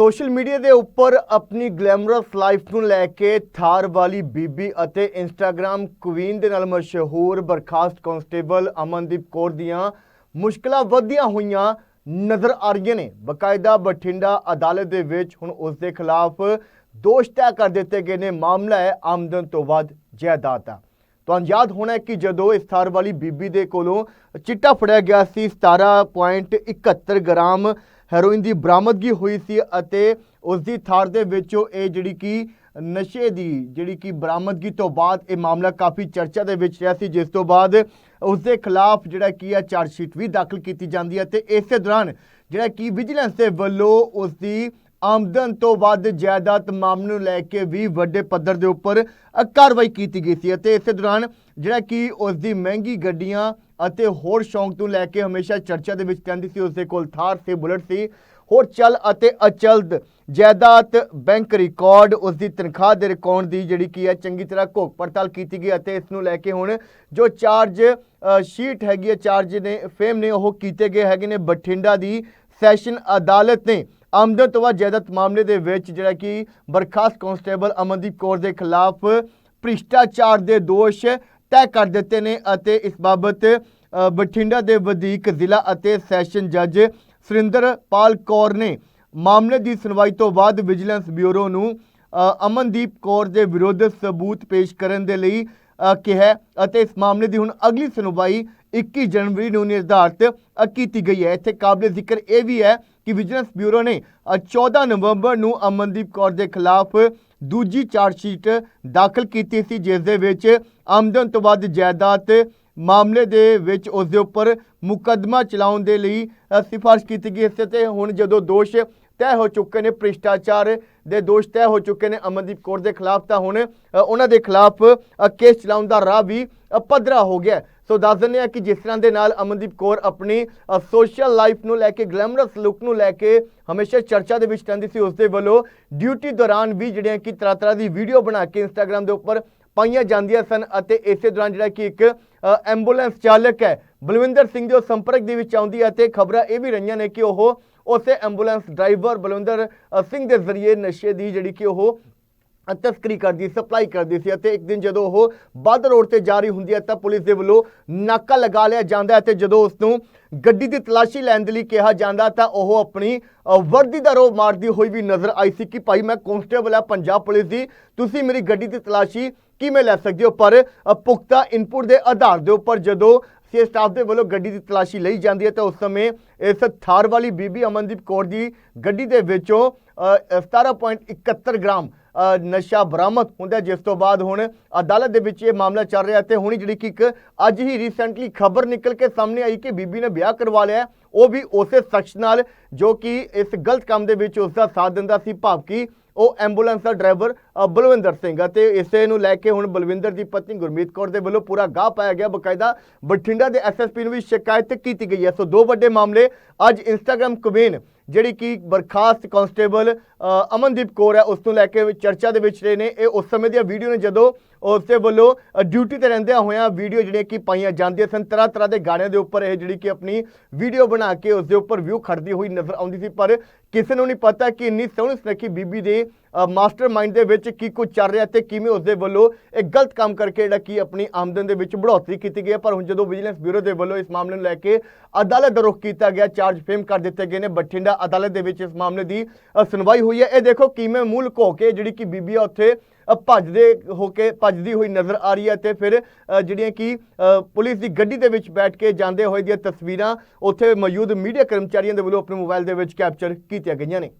Social media ਦੇ ਉੱਪਰ ਆਪਣੀ ਗਲੈਮਰਸ ਲਾਈਫ ਨੂੰ ਲੈ ਕੇ ਥਾਰ ਵਾਲੀ ਬੀਬੀ ਅਤੇ ਇੰਸਟਾਗ੍ਰam ਕੁਈਨ ਦੇ ਨਾਲ ਮਸ਼ਹੂਰ ਬਰਖਾਸਤ ਕਾਂਸਟੇਬਲ ਅਮਨਦੀਪ ਕੌਰ ਦੀਆਂ ਮੁਸ਼ਕਲਾਂ ਵਧੀਆਂ ਹੋਈਆਂ ਨਜ਼ਰ ਆ ਰਹੀਆਂ ਨੇ। ਬਕਾਇਦਾ ਬਠਿੰਡਾ ਅਦਾਲਤ ਦੇ ਵਿੱਚ ਹੁਣ ਉਸ ਦੇ ਖਿਲਾਫ ਦੋਸ਼ ਤੈਅ ਕਰ ਦਿੱਤੇ ਗਏ ਨੇ। ਮਾਮਲਾ ਹੈ ਆਮਦਨ ਤੋਂ ਵੱਧ ਜਾਇਦਾਦ ਦਾ। ਤੁਹਾਨੂੰ ਯਾਦ ਹੋਣਾ ਕਿ ਜਦੋਂ ਇਸ ਥਾਰ ਵਾਲੀ ਬੀਬੀ ਦੇ ਕੋਲੋਂ ਚਿੱਟਾ ਫੜਿਆ ਗਿਆ ਸੀ 17.71 ਗ੍ਰਾਮ ਹੈਰੋਇਨ ਦੀ ਬਰਾਮਦਗੀ ਹੋਈ ਸੀ ਅਤੇ ਉਸ ਦੀ ਥਾਰ ਦੇ ਵਿੱਚੋਂ ਇਹ ਜਿਹੜੀ ਕਿ ਨਸ਼ੇ ਦੀ ਜਿਹੜੀ ਕਿ ਬਰਾਮਦਗੀ ਤੋਂ ਬਾਅਦ ਇਹ ਮਾਮਲਾ ਕਾਫੀ ਚਰਚਾ ਦੇ ਵਿੱਚ ਰਿਹਾ ਸੀ, ਜਿਸ ਤੋਂ ਬਾਅਦ ਉਸ ਦੇ ਖਿਲਾਫ ਜਿਹੜਾ ਕੀ ਹੈ ਚਾਰਜ ਸ਼ੀਟ ਵੀ ਦਾਖਲ ਕੀਤੀ ਜਾਂਦੀ ਹੈ ਤੇ ਇਸੇ ਦੌਰਾਨ ਜਿਹੜਾ ਕਿ ਵਿਜੀਲੈਂਸ ਦੇ ਵੱਲੋਂ ਉਸ ਦੀ ਆਮਦਨ ਤੋਂ ਵੱਧ ਜਾਇਦਾਦ ਮਾਮਲੇ ਨੂੰ ਲੈ ਕੇ ਵੀ ਵੱਡੇ ਪੱਧਰ ਦੇ ਉੱਪਰ ਕਾਰਵਾਈ ਕੀਤੀ ਗਈ ਸੀ ਅਤੇ ਇਸੇ ਦੌਰਾਨ ਜਿਹੜਾ ਕਿ ਉਸ ਦੀ ਮਹਿੰਗੀ ਗੱਡੀਆਂ ਅਤੇ ਹੋਰ ਸ਼ੌਂਕ ਤੋਂ ਲੈ ਕੇ ਹਮੇਸ਼ਾ ਚਰਚਾ ਦੇ ਵਿੱਚ ਰਹਿੰਦੀ ਸੀ ਉਸ ਦੇ ਕੋਲ ਥਾਰ ਸੀ ਬੁਲਟ ਸੀ। ਹੋਰ ਚਲ ਅਤੇ ਅਚਲਦ ਜਾਇਦਾਦ ਬੈਂਕ ਰਿਕਾਰਡ ਉਸ ਦੀ ਤਨਖਾਹ ਦੇ ਰਿਕਾਰਡ ਦੀ ਜਿਹੜੀ ਕੀ ਹੈ, ਚੰਗੀ ਤਰ੍ਹਾਂ ਘੋਖ ਪੜਤਾਲ ਕੀਤੀ ਗਈ ਅਤੇ ਇਸ ਨੂੰ ਲੈ ਕੇ ਹੁਣ ਜੋ ਚਾਰਜ ਸ਼ੀਟ ਹੈਗੀ ਹੈ, ਚਾਰਜ ਨੇ, ਫੇਮ ਨੇ ਉਹ ਕੀਤੇ ਗਏ ਹੈਗੇ ਨੇ ਬਠਿੰਡਾ ਦੀ ਸੈਸ਼ਨ ਅਦਾਲਤ ਨੇ। ਆਮਦਨ ਤੋਂ ਬਾਅਦ ਜਾਇਦਾਦ ਮਾਮਲੇ ਦੇ ਵਿੱਚ ਜਿਹੜਾ ਕਿ ਬਰਖਾਸਤ ਕਾਂਸਟੇਬਲ ਅਮਨਦੀਪ ਕੌਰ ਦੇ ਖਿਲਾਫ ਭ੍ਰਿਸ਼ਟਾਚਾਰ ਦੇ ਦੋਸ਼ ਤੈਅ ਕਰ ਦਿੱਤੇ ਨੇ ਅਤੇ ਇਸ ਬਾਬਤ ਬਠਿੰਡਾ ਦੇ ਵਧੀਕ ਜ਼ਿਲ੍ਹਾ ਅਤੇ ਸੈਸ਼ਨ ਜੱਜ ਸੁਰਿੰਦਰਪਾਲ ਕੌਰ ਨੇ ਮਾਮਲੇ ਦੀ ਸੁਣਵਾਈ ਤੋਂ ਬਾਅਦ ਵਿਜੀਲੈਂਸ ਬਿਊਰੋ ਨੂੰ ਅਮਨਦੀਪ ਕੌਰ ਦੇ ਵਿਰੁੱਧ ਸਬੂਤ ਪੇਸ਼ ਕਰਨ ਦੇ ਲਈ ਕਿਹਾ ਅਤੇ ਇਸ ਮਾਮਲੇ ਦੀ ਹੁਣ ਅਗਲੀ ਸੁਣਵਾਈ 21 ਜਨਵਰੀ ਨੂੰ ਨਿਰਧਾਰਤ ਕੀਤੀ ਗਈ ਹੈ। ਇੱਥੇ ਕਾਬਲੇ ਜ਼ਿਕਰ ਇਹ ਵੀ ਹੈ ਕਿ ਵਿਜੀਲੈਂਸ ਬਿਊਰੋ ਨੇ ਅ, 14 ਨਵੰਬਰ ਨੂੰ ਅਮਨਦੀਪ ਕੌਰ ਦੇ ਖਿਲਾਫ ਦੂਜੀ ਚਾਰਜ ਸ਼ੀਟ ਦਾਖਲ ਕੀਤੀ ਸੀ ਜਿਸ ਦੇ ਵਿੱਚ ਆਮਦਨ ਤੋਂ ਵੱਧ ਜਾਇਦਾਦ ਮਾਮਲੇ ਦੇ ਵਿੱਚ ਉਸ ਦੇ ਉੱਪਰ ਮੁਕੱਦਮਾ ਚਲਾਉਣ ਦੇ ਲਈ ਅ, ਸਿਫਾਰਿਸ਼ ਕੀਤੀ ਗਈ ਸੀ ਤੇ ਹੁਣ ਜਦੋਂ ਦੋਸ਼ ਤੈਅ ਹੋ ਚੁੱਕੇ ਨੇ ਭ੍ਰਿਸ਼ਟਾਚਾਰ ਦੇ ਦੋਸ਼ ਤੈਅ ਹੋ ਚੁੱਕੇ ਨੇ ਅਮਨਦੀਪ ਕੌਰ ਦੇ ਖਿਲਾਫ। ਤਾਂ ਹੁਣ ਉਹਨਾਂ ਦੇ ਖਿਲਾਫ ਕੇਸ ਚਲਾਉਣ ਦਾ ਰਾਹ ਵੀ ਪੱਧਰਾ ਹੋ ਗਿਆ ਸੋ ਦੱਸ ਦਿੰਦੇ ਆ ਕਿ ਜਿਸ ਤਰ੍ਹਾਂ ਦੇ ਨਾਲ ਅਮਨਦੀਪ ਕੌਰ ਆਪਣੀ ਸੋਸ਼ਲ ਲਾਈਫ ਨੂੰ ਲੈ ਕੇ ਗਲੈਮਰਸ ਲੁੱਕ ਨੂੰ ਲੈ ਕੇ ਹਮੇਸ਼ਾ ਚਰਚਾ ਦੇ ਵਿੱਚ ਰਹਿੰਦੀ ਸੀ ਉਸ ਦੇ ਵੱਲੋਂ ਡਿਊਟੀ ਦੌਰਾਨ ਵੀ ਜਿਹੜੀਆਂ ਕਿ ਤਰ੍ਹਾਂ ਤਰ੍ਹਾਂ ਦੀ ਵੀਡੀਓ ਬਣਾ ਕੇ ਇੰਸਟਾਗ੍ਰam ਦੇ ਉੱਪਰ ਪਾਈਆਂ ਜਾਂਦੀਆਂ ਸਨ ਅਤੇ ਇਸੇ ਦੌਰਾਨ ਜਿਹੜਾ ਕਿ ਇੱਕ ਅ, ਐਂਬੂਲੈਂਸ ਚਾਲਕ ਹੈ ਬਲਵਿੰਦਰ ਸਿੰਘ ਦੇ ਉਹ ਸੰਪਰਕ ਦੇ ਵਿੱਚ ਆਉਂਦੀ ਹੈ ਤੇ ਖਬਰਾਂ ਇਹ ਵੀ ਰਹੀਆਂ ਨੇ ਕਿ ਉਹ ਉਸੇ ਐਂਬੂਲੈਂਸ ਡਰਾਈਵਰ ਬਲਵਿੰਦਰ ਸਿੰਘ ਦੇ ਜ਼ਰੀਏ ਨਸ਼ੇ ਦੀ ਜਿਹੜੀ ਕਿ ਉਹ ਤਸਕਰੀ ਕਰਦੀ ਸਪਲਾਈ ਕਰਦੀ ਸੀ ਅਤੇ ਇੱਕ ਦਿਨ ਜਦੋਂ ਉਹ ਬੱਦ ਰੋਡ ਤੇ ਜਾ ਹੁੰਦੀ ਹੈ ਤਾਂ ਪੁਲਿਸ ਦੇ ਵੱਲੋਂ ਨਾਕਾ ਲਗਾ ਲਿਆ ਜਾਂਦਾ ਹੈ ਤੇ ਜਦੋਂ ਉਸ ਨੂੰ ਗੱਡੀ ਦੀ ਤਲਾਸ਼ੀ ਲੈਣ ਦੇ ਲਈ ਕਿਹਾ ਜਾਂਦਾ ਤਾਂ ਉਹ ਆਪਣੀ ਵਰਦੀ ਦਾ ਰੋਹ ਮਾਰਦੀ ਹੋਈ ਵੀ ਨਜ਼ਰ ਆਈ ਸੀ ਕਿ ਭਾਈ ਮੈਂ ਕਨਸਟੇਬਲ ਆ ਪੰਜਾਬ ਪੁਲਿਸ ਦੀ, ਤੁਸੀਂ ਮੇਰੀ ਗੱਡੀ ਦੀ ਤਲਾਸ਼ੀ ਕਿਵੇਂ ਲੈ ਸਕਦੇ ਹੋ? ਪਰ ਪੁਖਤਾ ਇਨਪੁਟ ਦੇ ਆਧਾਰ ਦੇ ਉੱਪਰ ਜਦੋਂ ਸੀ ਸਟਾਫ ਦੇ ਵੱਲੋਂ ਗੱਡੀ ਦੀ ਤਲਾਸ਼ੀ ਲਈ ਜਾਂਦੀ ਹੈ ਤਾਂ ਉਸ ਸਮੇਂ ਇਸ ਥਾਰ ਵਾਲੀ ਬੀਬੀ ਅਮਨਦੀਪ ਕੌਰ ਦੀ ਗੱਡੀ ਦੇ ਵਿੱਚੋਂ ਅ, 17.71 ਗ੍ਰਾਮ ਨਸ਼ਾ ਬਰਾਮਦ ਹੁੰਦਾ ਜਿਸ ਤੋਂ ਬਾਅਦ ਹੁਣ ਅਦਾਲਤ ਦੇ ਵਿੱਚ ਇਹ ਮਾਮਲਾ ਚੱਲ ਰਿਹਾ ਤੇ ਹੁਣ ਜਿਹੜੀ ਕਿ ਇੱਕ ਅੱਜ ਹੀ ਰੀਸੈਂਟਲੀ ਖਬਰ ਨਿਕਲ ਕੇ ਸਾਹਮਣੇ ਆਈ ਕਿ ਬੀਬੀ ਨੇ ਵਿਆਹ ਕਰਵਾ ਲਿਆ ਉਹ ਵੀ ਉਸੇ ਸ਼ਖਸ ਨਾਲ ਜੋ ਕਿ ਇਸ ਗਲਤ ਕੰਮ ਦੇ ਵਿੱਚ ਉਸ ਦਾ ਸਾਥ ਦਿੰਦਾ ਸੀ ਭਾਵ ਕਿ ਉਹ ਐਂਬੂਲੈਂਸ ਦਾ ਡਰਾਈਵਰ ਬਲਵਿੰਦਰ ਸਿੰਘ ਅਤੇ ਇਸੇ ਨੂੰ ਲੈ ਕੇ ਹੁਣ ਬਲਵਿੰਦਰ ਦੀ ਪਤਨੀ ਗੁਰਮੀਤ ਕੌਰ ਦੇ ਵੱਲੋਂ ਪੂਰਾ ਗਾਹ ਪਾਇਆ ਗਿਆ। ਬਕਾਇਦਾ ਬਠਿੰਡਾ ਦੇ ਐਸਐਸਪੀ ਨੂੰ ਵੀ ਸ਼ਿਕਾਇਤ ਕੀਤੀ ਗਈ ਹੈ। ਸੋ ਦੋ ਵੱਡੇ ਮਾਮਲੇ ਅੱਜ ਇੰਸਟਾਗ੍ਰam ਕੁਵੇਨ, ਜਿਹੜੀ ਕਿ ਬਰਖਾਸਤ ਕਾਂਸਟੇਬਲ ਅਮਨਦੀਪ ਕੌਰ ਹੈ, ਉਸ ਨੂੰ ਲੈ ਕੇ ਚਰਚਾ ਦੇ ਵਿੱਚ ਰਹੇ ਨੇ। ਇਹ ਉਸ ਸਮੇਂ ਦੀਆਂ ਵੀਡੀਓ ਨੇ ਜਦੋਂ ਉਸ ਦੇ ਵੱਲੋਂ ਅ, ਡਿਊਟੀ ਤੇ ਰਹਿੰਦਿਆਂ ਹੋਇਆਂ ਵੀਡੀਓ ਜਿਹੜੀਆਂ ਕਿ ਪਾਈਆਂ ਜਾਂਦੀਆਂ ਸਨ ਤਰ੍ਹਾਂ ਤਰ੍ਹਾਂ ਦੇ ਗਾਣਿਆਂ ਦੇ ਉੱਪਰ ਇਹ ਜਿਹੜੀ ਕਿ ਆਪਣੀ ਵੀਡੀਓ ਬਣਾ ਕੇ ਉਸ ਦੇ ਉੱਪਰ ਵਿਊ ਖੜਦੀ ਹੋਈ ਨਜ਼ਰ ਆਉਂਦੀ ਸੀ। ਪਰ ਕਿਸੇ ਨੂੰ ਨਹੀਂ ਪਤਾ ਕਿ ਇੰਨੀ ਸੋਹਣੀ ਸੁਨੱਖੀ ਬੀਬੀ ਦੇ ਮਾਸਟਰਮਾਈਂਡ ਦੇ ਵਿੱਚ ਕੀ ਕੁਝ ਚੱਲ ਰਿਹਾ ਤੇ ਕਿਵੇਂ ਉਸ ਦੇ ਵੱਲੋਂ ਇਹ ਗਲਤ ਕੰਮ ਕਰਕੇ ਜਿਹੜਾ ਕਿ ਆਪਣੀ ਆਮਦਨ ਦੇ ਵਿੱਚ ਬੜੋਤਰੀ ਕੀਤੀ ਗਈ ਹੈ। ਪਰ ਹੁਣ ਜਦੋਂ ਵਿਜੀਲੈਂਸ ਬਿਊਰੋ ਦੇ ਵੱਲੋਂ ਇਸ ਮਾਮਲੇ ਨੂੰ ਲੈ ਕੇ ਅਦਾਲਤ ਦਾ ਰੁਖ ਕੀਤਾ ਗਿਆ ਚਾਰਜ ਫੇਮ ਕਰ ਦਿੱਤੇ ਗਏ ਨੇ, ਬਠਿੰਡਾ ਅਦਾਲਤ ਦੇ ਵਿੱਚ ਇਸ ਮਾਮਲੇ ਦੀ ਸੁਣਵਾਈ ਹੋਈ ਹੈ। ਇਹ ਦੇਖੋ ਕਿਵੇਂ ਮੂਲ ਘੋ ਕੇ ਜਿਹੜੀ ਕਿ ਬੀਬੀ ਆ ਉੱਥੇ ਭੱਜਦੇ ਹੋ ਕੇ ਭੱਜਦੀ ਹੋਈ ਨਜ਼ਰ ਆ ਰਹੀ ਹੈ ਤੇ ਫਿਰ ਜਿਹੜੀਆਂ ਕਿ ਪੁਲਿਸ ਦੀ ਗੱਡੀ ਦੇ ਵਿੱਚ ਬੈਠ ਕੇ ਜਾਂਦੇ ਹੋਏ ਦੀਆਂ ਤਸਵੀਰਾਂ ਉੱਥੇ ਮੌਜੂਦ ਮੀਡੀਆ ਕਰਮਚਾਰੀਆਂ ਦੇ ਵੱਲੋਂ ਆਪਣੇ ਮੋਬਾਈਲ ਦੇ ਵਿੱਚ ਕੈਪਚਰ ਕੀਤੀਆਂ ਗਈਆਂ ਨੇ।